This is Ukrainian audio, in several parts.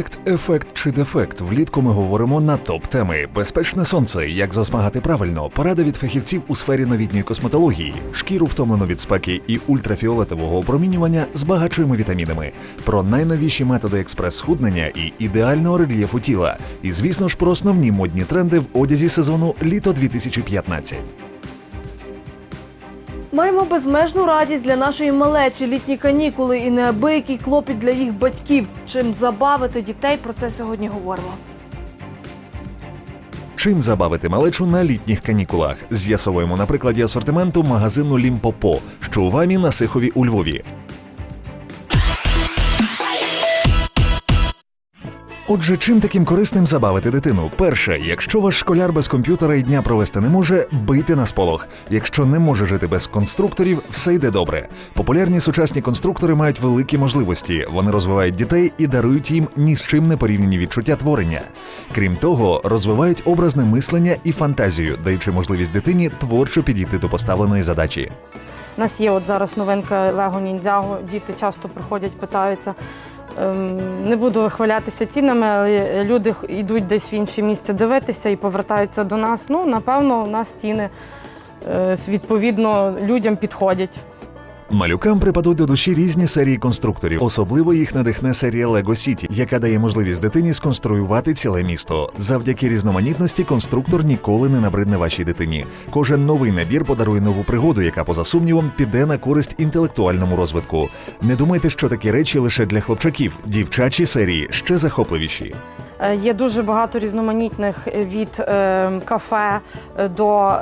Проект Ефект чи дефект. Влітку ми говоримо на топ теми: безпечне сонце, як засмагати правильно, порада від фахівців у сфері новітньої косметології, шкіру втомлену від спеки і ультрафіолетового опромінювання збагачуємо вітамінами, про найновіші методи експрес-схуднення і ідеального рельєфу тіла. І звісно ж про основні модні тренди в одязі сезону літо 2015. Маємо безмежну радість для нашої малечі, літні канікули і неабиякий клопіт для їх батьків. Чим забавити дітей, про це сьогодні говоримо. Чим забавити малечу на літніх канікулах? З'ясовуємо на прикладі асортименту магазину Лімпопо, що у вамі на Сихові у Львові. Отже, чим таким корисним забавити дитину? Перше, якщо ваш школяр без комп'ютера і дня провести не може, бийте на сполох. Якщо не може жити без конструкторів, все йде добре. Популярні сучасні конструктори мають великі можливості. Вони розвивають дітей і дарують їм ні з чим не порівняні відчуття творення. Крім того, розвивають образне мислення і фантазію, даючи можливість дитині творчо підійти до поставленої задачі. У нас є от зараз новинка Лего Ніндзяго. Діти часто приходять, питаються. Ем, Не буду вихвалятися цінами, але люди йдуть десь в інше місце дивитися і повертаються до нас. Ну, напевно, у нас ціни е, відповідно людям підходять. Малюкам припадуть до душі різні серії конструкторів. Особливо їх надихне серія Lego City, яка дає можливість дитині сконструювати ціле місто. Завдяки різноманітності конструктор ніколи не набридне вашій дитині. Кожен новий набір подарує нову пригоду, яка поза сумнівом піде на користь інтелектуальному розвитку. Не думайте, що такі речі лише для хлопчаків. Дівчачі серії ще захопливіші. Е, Є дуже багато різноманітних е, від е, кафе до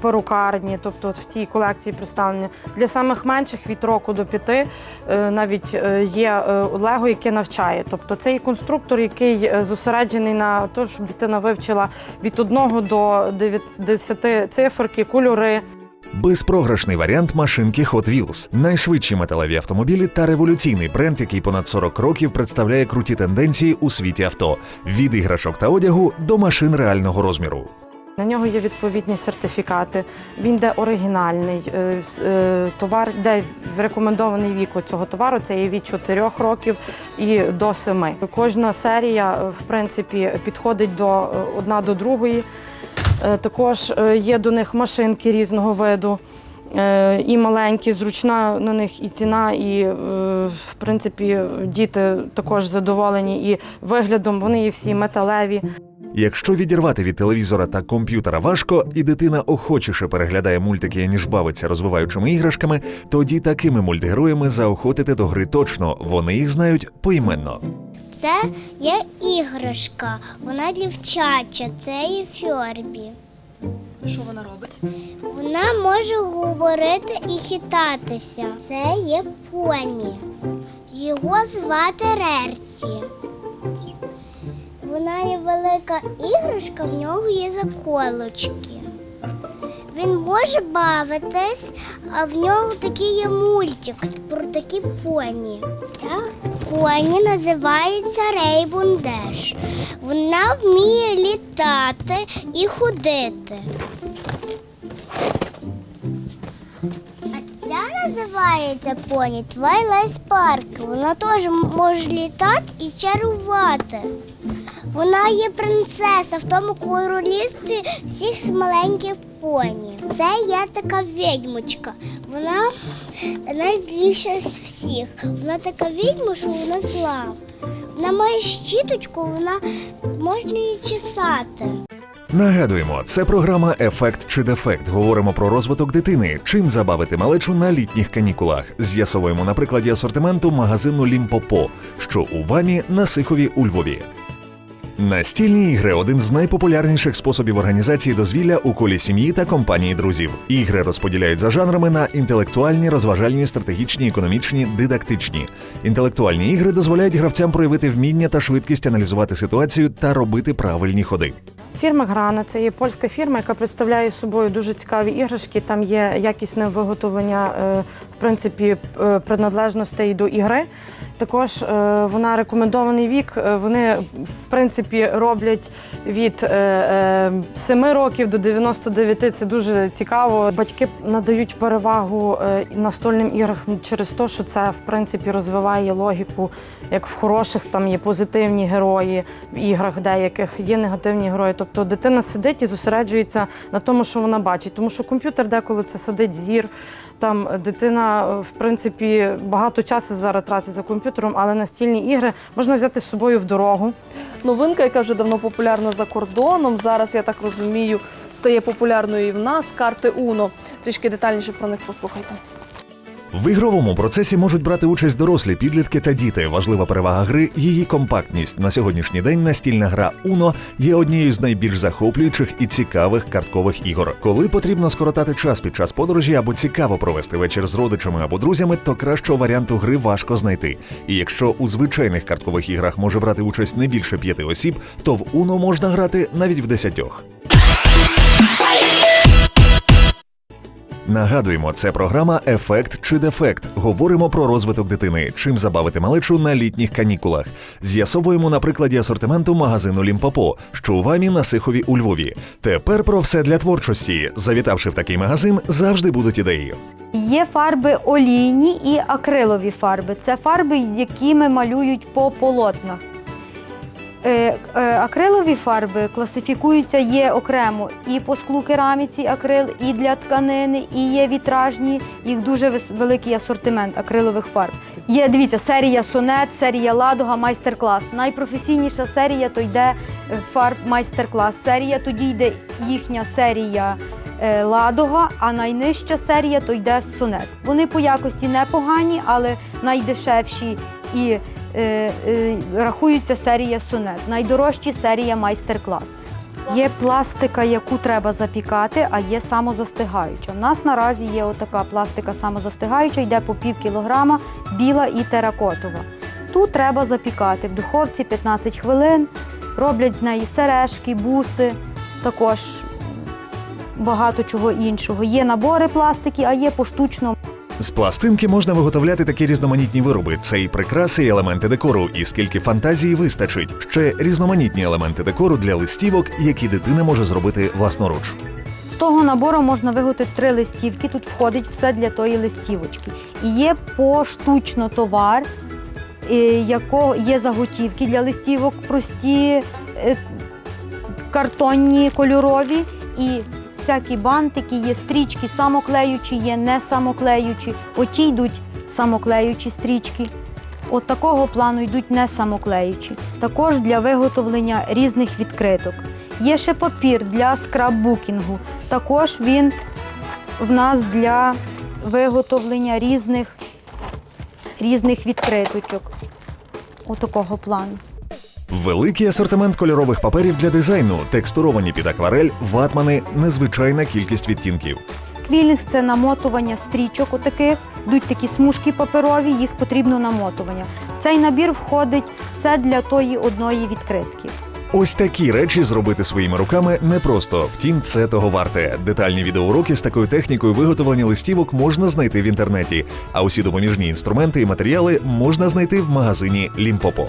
перукарні, тобто в цій колекції представлені. Для самих менших від року до п'яти навіть є Лего, яке навчає. Тобто це є конструктор, який зосереджений на те, щоб дитина вивчила від 1 до 10 циферки, кольори. Безпрограшний варіант машинки Hot Wheels. Найшвидші металеві автомобілі та революційний бренд, який понад 40 років представляє круті тенденції у світі авто від іграшок та одягу до машин реального розміру. На нього є відповідні сертифікати. Він де оригінальний. е, е, Товар де рекомендований вік цього товару. Це є від 4 років і до 7. Кожна серія, е, в принципі, підходить до одна до другої. Е, Також е, є до них машинки різного виду. е, І маленькі, зручна на них і ціна, і в принципі діти також задоволені і виглядом. Вони є всі металеві. Якщо відірвати від телевізора та комп'ютера важко, і дитина охочіше переглядає мультики, ніж бавиться розвиваючими іграшками, тоді такими мультгероями заохотити до гри точно. Вони їх знають поіменно. Це є іграшка, вона дівчача, це є Фьорбі. Що вона робить? Вона може говорити і хитатися. Це є поні. Його звати Рерті. Вона є велика іграшка, в нього є заколочки. Він може бавитись, а в нього такий є мультик про такі поні. Ця поні називається Рейбундеш. Вона вміє літати і ходити. А ця називається поні Twilight Sparkle. Вона теж може літати і чарувати. Вона є принцеса в тому королівстві всіх маленьких поні. Це є така відьмочка. Вона найзліша з всіх. Вона така відьма, що вона зла. Вона має щіточку, вона можна її чесати. Нагадуємо, це програма Ефект чи дефект. Говоримо про розвиток дитини, чим забавити малечу на літніх канікулах. З'ясовуємо на прикладі асортименту магазину Лімпопо, що у вамі на Сихові у Львові. Настільні ігри один з найпопулярніших способів організації дозвілля у колі сім'ї та компанії друзів. Ігри розподіляють за жанрами на інтелектуальні, розважальні, стратегічні, економічні, дидактичні. Інтелектуальні ігри дозволяють гравцям проявити вміння та швидкість аналізувати ситуацію та робити правильні ходи. Фірма Грана це є польська фірма, яка представляє собою дуже цікаві іграшки. Там є якісне виготовлення, е, в принципі, е, приналежностей до ігри. Також е, вона рекомендований вік. Вони в принципі роблять від е, е, 7 років до 99. Це дуже цікаво. Батьки надають перевагу настольним іграх через те, що це в принципі розвиває логіку, як в хороших там є позитивні герої в іграх, деяких є негативні герої. Тобто дитина сидить і зосереджується на тому, що вона бачить, тому що комп'ютер деколи це сидить зір. Там дитина, е, в принципі, багато часу зараз тратить за комп'ютером, але настільні ігри можна взяти з собою в дорогу. Новинка, яка вже давно популярна за кордоном. Зараз, я так розумію, стає популярною і в нас карти Uno. Трішки детальніше про них послухайте. В ігровому процесі можуть брати участь дорослі, підлітки та діти. Важлива перевага гри її компактність. На сьогоднішній день настільна гра Uno є однією з найбільш захоплюючих і цікавих карткових ігор. Коли потрібно скоротати час під час подорожі або цікаво провести вечір з родичами або друзями, то кращого варіанту гри важко знайти. І якщо у звичайних карткових іграх може брати участь не більше п'яти осіб, то в Uno можна грати навіть в десятьох. Нагадуємо, це програма Ефект чи дефект. Говоримо про розвиток дитини, чим забавити малечу на літніх канікулах. З'ясовуємо на прикладі асортименту магазину Лімпопо, що у вамі на Сихові у Львові. Тепер про все для творчості. Завітавши в такий магазин, завжди будуть ідеї. Є фарби олійні і акрилові фарби. Це фарби, якими малюють по полотнах. Е, е, акрилові фарби класифікуються є окремо і по склу кераміці акрил, і для тканини, і є вітражні. Їх дуже великий асортимент акрилових фарб. Є, дивіться, серія сонет, серія ладога, майстер-клас. Найпрофесійніша серія то йде е, фарб майстер-клас. Серія тоді йде їхня серія ладога, а найнижча серія то йде сонет. Вони по якості непогані, але найдешевші і рахується серія сонет. Найдорожчі серія майстер-клас. Є пластика, яку треба запікати, а є самозастигаюча. У нас наразі є отака пластика самозастигаюча, йде по пів кілограма, біла і теракотова. Тут треба запікати в духовці 15 хвилин, роблять з неї сережки, буси, також багато чого іншого. Є набори пластики, а є поштучно. З пластинки можна виготовляти такі різноманітні вироби. Це і прикраси, і елементи декору, і скільки фантазії вистачить. Ще різноманітні елементи декору для листівок, які дитина може зробити власноруч. З того набору можна виготовити три листівки. Тут входить все для тої листівочки. І є поштучно товар, е, якого є заготівки для листівок, прості, е, картонні, кольорові і всякі бантики, є стрічки самоклеючі, є не самоклеючі. Оті йдуть самоклеючі стрічки. От такого плану йдуть не самоклеючі. Також для виготовлення різних відкриток. Є ще папір для скраббукінгу. Також він в нас для виготовлення різних, різних відкриточок. Отакого плану. Великий асортимент кольорових паперів для дизайну, текстуровані під акварель, ватмани, незвичайна кількість відтінків. Квілінг це намотування стрічок отаких, йдуть такі смужки паперові, їх потрібно намотування. В цей набір входить все для тої одної відкритки. Ось такі речі зробити своїми руками непросто. Втім, це того варте. Детальні відеоуроки з такою технікою виготовлення листівок можна знайти в інтернеті. А усі допоміжні інструменти і матеріали можна знайти в магазині Лімпопо.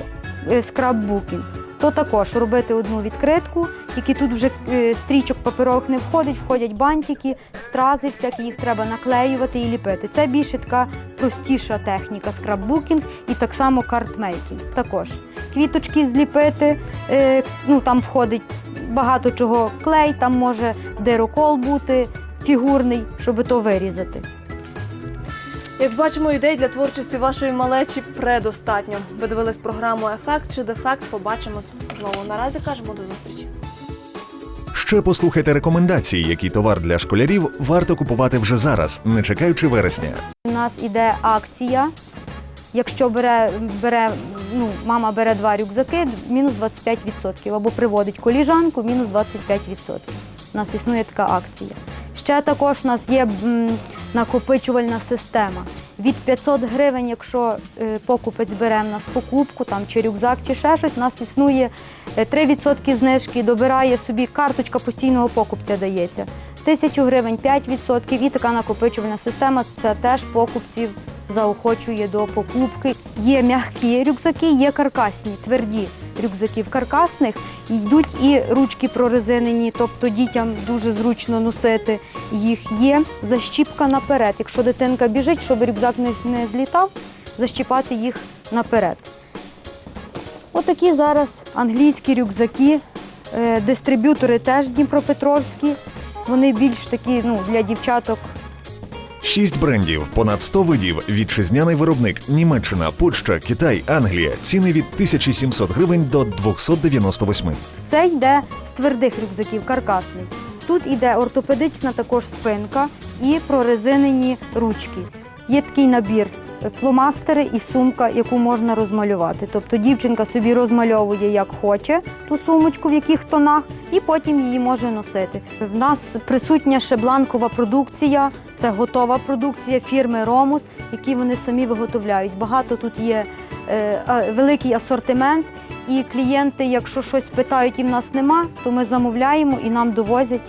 Е, скраббукінг. То також робити одну відкритку, тільки тут вже е, стрічок паперових не входить, входять бантики, стрази, всякі їх треба наклеювати і ліпити. Це більше така простіша техніка скраббукінг і так само картмейкінг. Також квіточки зліпити, е, ну там входить багато чого клей, там може дирокол бути фігурний, щоб то вирізати. Як бачимо, ідей для творчості вашої малечі предостатньо. Ви дивились програму Ефект чи дефект. Побачимось знову. Наразі кажемо до зустрічі. Ще послухайте рекомендації, який товар для школярів варто купувати вже зараз, не чекаючи вересня. У нас іде акція. Якщо бере, бере, ну, мама бере два рюкзаки, мінус 25%, або приводить коліжанку, мінус 25%. У нас існує така акція. Ще також у нас є м, накопичувальна система. Від 500 гривень, якщо е, покупець бере в нас покупку, там, чи рюкзак, чи ще щось, у нас існує е, 3% знижки, добирає собі карточка постійного покупця дається. Тисячу гривень 5% і така накопичувальна система це теж покупців заохочує до покупки. Є м'які рюкзаки, є каркасні, тверді рюкзаки. В каркасних йдуть і ручки прорезинені, тобто дітям дуже зручно носити їх. Є защіпка наперед. Якщо дитинка біжить, щоб рюкзак не, не злітав, защіпати їх наперед. Отакі зараз англійські рюкзаки, Е, дистриб'ютори теж дніпропетровські. Вони більш такі ну, для дівчаток Шість брендів, понад 100 видів, вітчизняний виробник, Німеччина, Польща, Китай, Англія. Ціни від 1700 гривень до 298. Це йде з твердих рюкзаків, каркасний. Тут йде ортопедична також спинка і прорезинені ручки. Є такий набір фломастери і сумка, яку можна розмалювати. Тобто дівчинка собі розмальовує як хоче ту сумочку, в яких тонах, і потім її може носити. В нас присутня ще бланкова продукція, це готова продукція фірми Ромус, які вони самі виготовляють. Багато тут є е, великий асортимент. І клієнти, якщо щось питають і в нас нема, то ми замовляємо і нам довозять